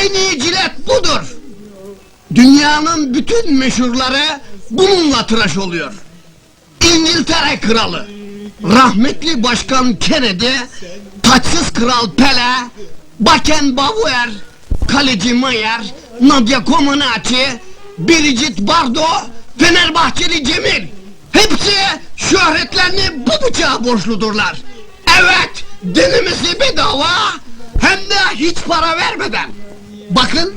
En iyi cilet budur. Dünyanın bütün meşhurları bununla tıraş oluyor. İngiltere kralı, rahmetli başkan Kennedy, taçsız kral Pele, Beckenbauer, kaleci Mayer, Nadia Comaneci, Biricik Bardo, Fenerbahçeli Cemil. Hepsi şöhretlerini bu bıçağa borçludurlar. Evet, dinimizi bedava hem de hiç para vermeden. Bakın,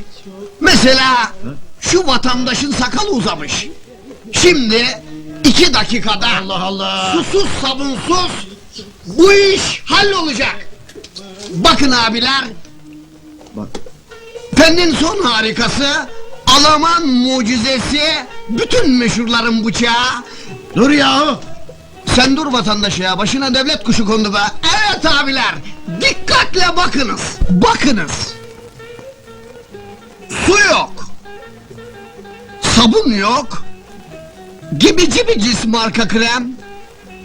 mesela şu vatandaşın sakalı uzamış. Şimdi iki dakikada Allah Allah. susuz sabunsuz bu iş hallolacak. Bakın abiler. Fennin son harikası, Alman mucizesi, bütün meşhurların bıçağı. Dur yahu. Sen dur vatandaş ya, başına devlet kuşu kondu be. Evet abiler, dikkatle bakınız, bakınız. Sabun yok. Gibi cibicis marka krem.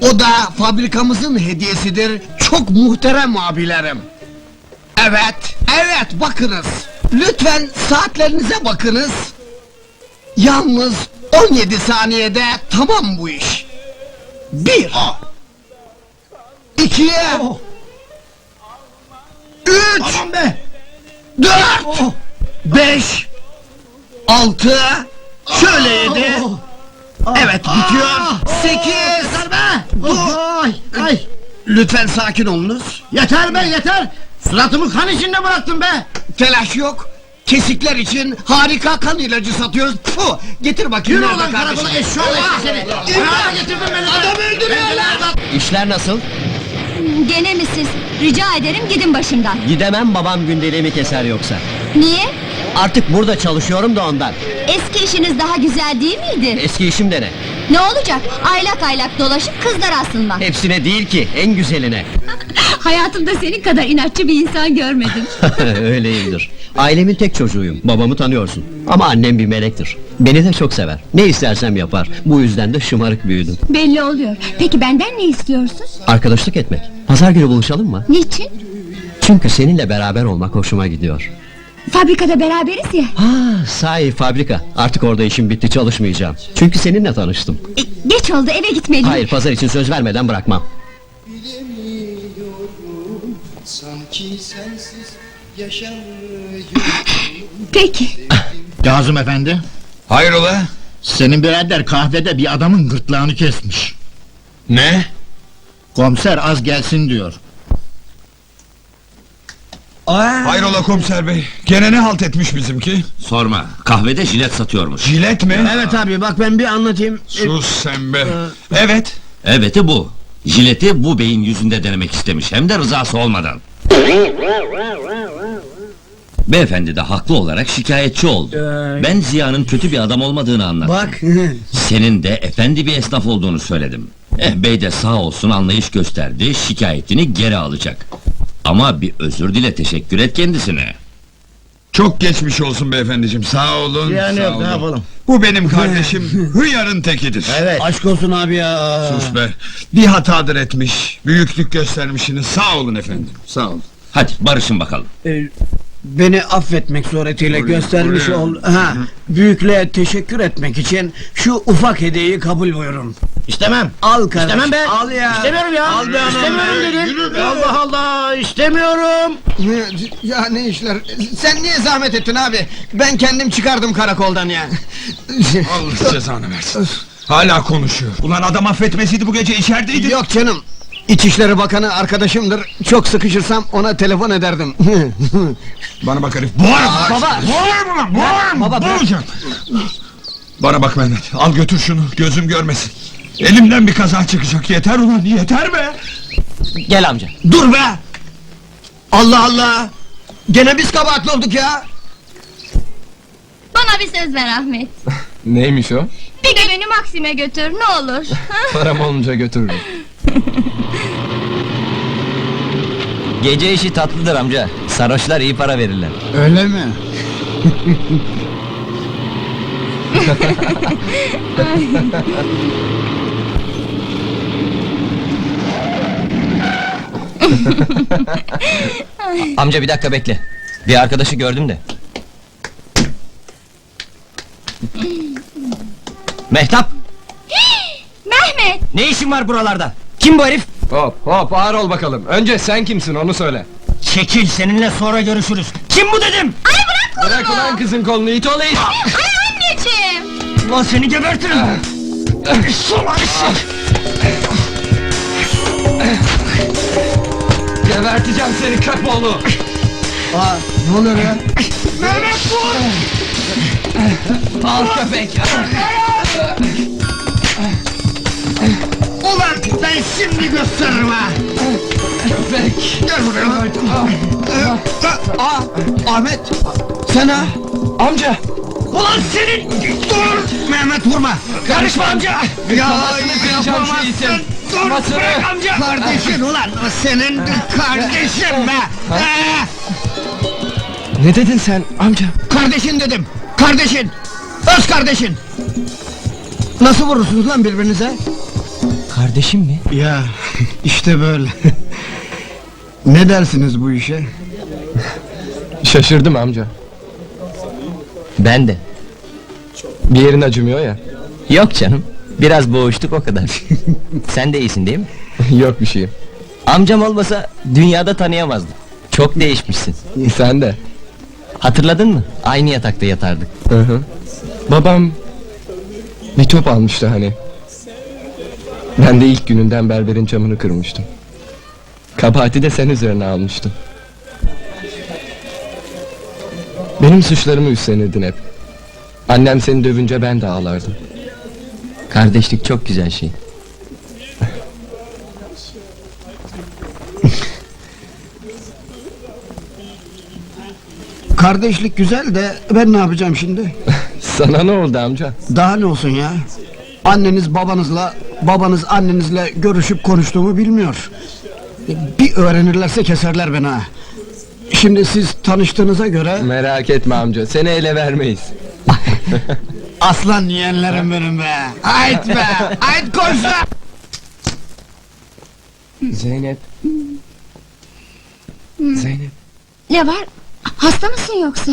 O da fabrikamızın hediyesidir. Çok muhterem abilerim. Evet, evet bakınız. Lütfen saatlerinize bakınız. Yalnız 17 saniyede tamam bu iş. Bir. İkiye. Üç. Tamam be. Dört. Beş. Altı. Şöyle yedi. Evet bitiyor. Sekiz. Yeter be. Ay, ay. Lütfen sakin olunuz. Yeter be yeter. Suratımı kan içinde bıraktın be. Telaş yok. Kesikler için harika kan ilacı satıyoruz. Puh! Getir bakayım. Yürü ulan karakola eşşoğlu Ah! seni. İmdat! Getirdin beni. Adam öldürüyorlar. İşler nasıl? Gene mi siz? Rica ederim gidin başımdan. Gidemem babam gündeliğimi keser yoksa. Niye? Artık burada çalışıyorum da ondan. Eski işiniz daha güzel değil miydi? Eski işim de ne? Ne olacak? Aylak aylak dolaşıp kızlar asılmak. Hepsine değil ki, en güzeline. Hayatımda senin kadar inatçı bir insan görmedim. Öyleyimdir. Ailemin tek çocuğuyum, babamı tanıyorsun. Ama annem bir melektir. Beni de çok sever. Ne istersem yapar. Bu yüzden de şımarık büyüdüm. Belli oluyor. Peki benden ne istiyorsun? Arkadaşlık etmek. Pazar günü buluşalım mı? Niçin? Çünkü seninle beraber olmak hoşuma gidiyor. Fabrikada beraberiz ya. Ha, sahi fabrika. Artık orada işim bitti, çalışmayacağım. Çünkü seninle tanıştım. E, geç oldu eve gitmeliyim. Hayır, pazar için söz vermeden bırakmam. Sanki sensiz. Peki. Kazım efendi. Hayrola? Senin birader kahvede bir adamın gırtlağını kesmiş. Ne? Komiser az gelsin diyor. Hayrola komiser bey? Gene ne halt etmiş bizimki? Sorma, kahvede jilet satıyormuş. Jilet mi? Evet abi bak ben bir anlatayım. Sus sen be. Evet. Evet'i bu. Jileti bu beyin yüzünde denemek istemiş, hem de rızası olmadan. Beyefendi de haklı olarak şikayetçi oldu. Ben Ziya'nın kötü bir adam olmadığını anlattım. Bak. Senin de efendi bir esnaf olduğunu söyledim. Eh bey de sağ olsun anlayış gösterdi, şikayetini geri alacak. Ama bir özür dile teşekkür et kendisine. Çok geçmiş olsun beyefendiciğim. Sağ olun. Yani sağ yok, ne olun. yapalım? Bu benim kardeşim hıyarın tekidir. Evet. Aşk olsun abi ya. Sus be. Bir hatadır etmiş. Büyüklük göstermişsiniz. Sağ olun efendim. Sağ olun. Hadi barışın bakalım. Ee, beni affetmek suretiyle Buraya, göstermiş buraya. ol. Ha, büyüklüğe teşekkür etmek için şu ufak hediyeyi kabul buyurun. İstemem. Al kardeş. İstemem be. Al ya. İstemiyorum ya. Al be İstemiyorum be. dedim. Yürü be. Allah Allah istemiyorum. Ya ne işler? Sen niye zahmet ettin abi? Ben kendim çıkardım karakoldan ya. Allah cezanı versin. Hala konuşuyor. Ulan adam affetmeseydi bu gece içerideydi. Yok canım. İçişleri Bakanı arkadaşımdır. Çok sıkışırsam ona telefon ederdim. Bana bak herif. Boğarım. baba. Boğarım ulan. Boğarım. Baba. Boğacağım. Bana bak Mehmet. Al götür şunu. Gözüm görmesin. Elimden bir kaza çıkacak. Yeter ulan. Yeter be. Gel amca. Dur be! Allah Allah! Gene biz kabahatli olduk ya! Bana bir söz ver Ahmet. Neymiş o? Bir de beni Maksim'e götür ne olur. Param olunca götürürüm. Gece işi tatlıdır amca. Sarhoşlar iyi para verirler. Öyle mi? Amca bir dakika bekle. Bir arkadaşı gördüm de. Mehtap! Mehmet! Ne işin var buralarda? Kim bu herif? Hop hop ağır ol bakalım. Önce sen kimsin onu söyle. Çekil seninle sonra görüşürüz. Kim bu dedim? Ay bırak kolumu! Bırak ulan kızın kolunu it olayı. Ay anneciğim! Ulan seni gebertirim! Ah. Ulan ah. Geberteceğim seni köpoğlu. Aa, ne oluyor ya? Al köpek. Ulan ben şimdi gösteririm ha! Köpek. Gel buraya! Aa, aa, Ahmet! Sen ha? Amca. Ulan senin! Dur! Mehmet vurma! Karışma amca. Ya şu yapamazsın! Dur Kafasını. bırak amca! Kardeşin ulan o senin kardeşin be! Ee, Ne dedin sen amca? kardeşin dedim! Kardeşin! Öz kardeşin! Nasıl vurursunuz lan birbirinize? Kardeşim mi? Ya işte böyle. ne dersiniz bu işe? Şaşırdım amca. Ben de. Bir yerin acımıyor ya. Yok canım. Biraz boğuştuk o kadar. Sen de iyisin değil mi? Yok bir şeyim. Amcam olmasa dünyada tanıyamazdım. Çok değişmişsin. Sen de. Hatırladın mı? Aynı yatakta yatardık. Hı hı. Babam bir top almıştı hani. Ben de ilk gününden berberin camını kırmıştım. Kabahati de sen üzerine almıştın. Benim suçlarımı üstlenirdin hep. Annem seni dövünce ben de ağlardım. Kardeşlik çok güzel şey. Kardeşlik güzel de ben ne yapacağım şimdi? Sana ne oldu amca? Daha ne olsun ya? Anneniz babanızla, babanız annenizle görüşüp konuştuğumu bilmiyor. Bir öğrenirlerse keserler beni ha. Şimdi siz tanıştığınıza göre Merak etme amca, seni ele vermeyiz. aslan yeğenlerim benim be. Hayt be, hayt koçlar. Zeynep. Zeynep. Ne var? Hasta mısın yoksa?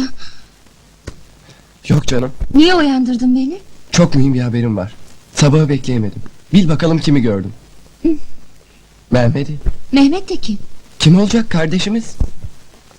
Yok canım. Niye uyandırdın beni? Çok mühim bir haberim var. Sabahı bekleyemedim. Bil bakalım kimi gördüm. Mehmet'i. Mehmet de kim? Kim olacak kardeşimiz?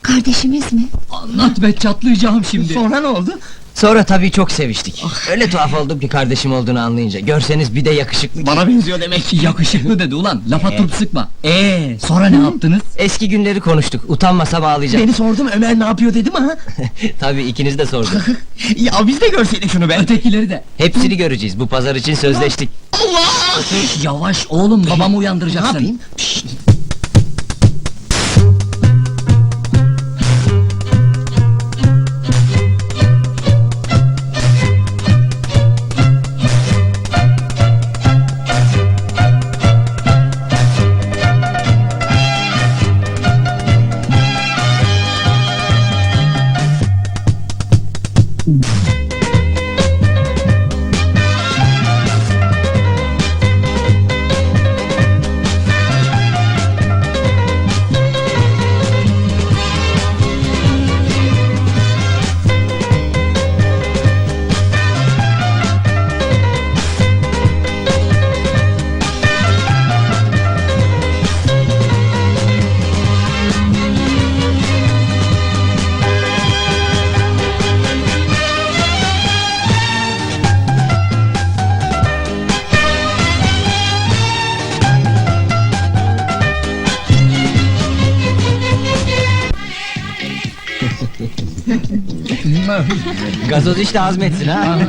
Kardeşimiz mi? Anlat be çatlayacağım şimdi. Sonra ne oldu? Sonra tabii çok seviştik. Öyle tuhaf oldum ki kardeşim olduğunu anlayınca. Görseniz bir de yakışıklı. Bana benziyor demek ki. Yakışıklı dedi ulan. Lafa turp sıkma. Ee, sonra ne yaptınız? Eski günleri konuştuk. Utanmasam ağlayacağım. Beni sordum Ömer ne yapıyor dedim ha. tabii ikiniz de sordunuz. ya biz de görseydik şunu be. Ötekileri de. Hepsini göreceğiz. Bu pazar için sözleştik. Yavaş oğlum babamı Ne uyandıracaksın. Gazoz işte hazmetsin ha.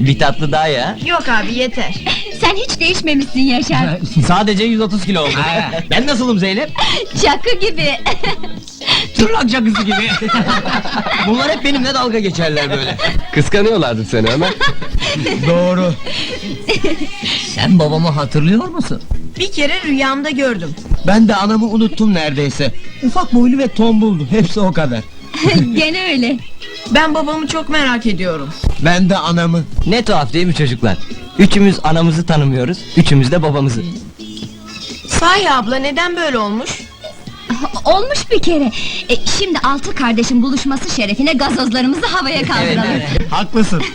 Bir tatlı daha ya. Yok abi yeter. Sen hiç değişmemişsin Yaşar. Sadece 130 kilo oldu. ben nasılım Zeynep? Çakı gibi. Tırnak çakısı gibi. Bunlar hep benimle dalga geçerler böyle. Kıskanıyorlardı seni Ömer. Doğru. Sen babamı hatırlıyor musun? Bir kere rüyamda gördüm. Ben de anamı unuttum neredeyse. Ufak boylu ve tombuldu. Hepsi o kadar. Gene öyle. Ben babamı çok merak ediyorum. Ben de anamı. Ne tuhaf değil mi çocuklar? Üçümüz anamızı tanımıyoruz, üçümüz de babamızı. Sahi abla neden böyle olmuş? olmuş bir kere. E, şimdi altı kardeşin buluşması şerefine gazozlarımızı havaya kaldıralım. Haklısın.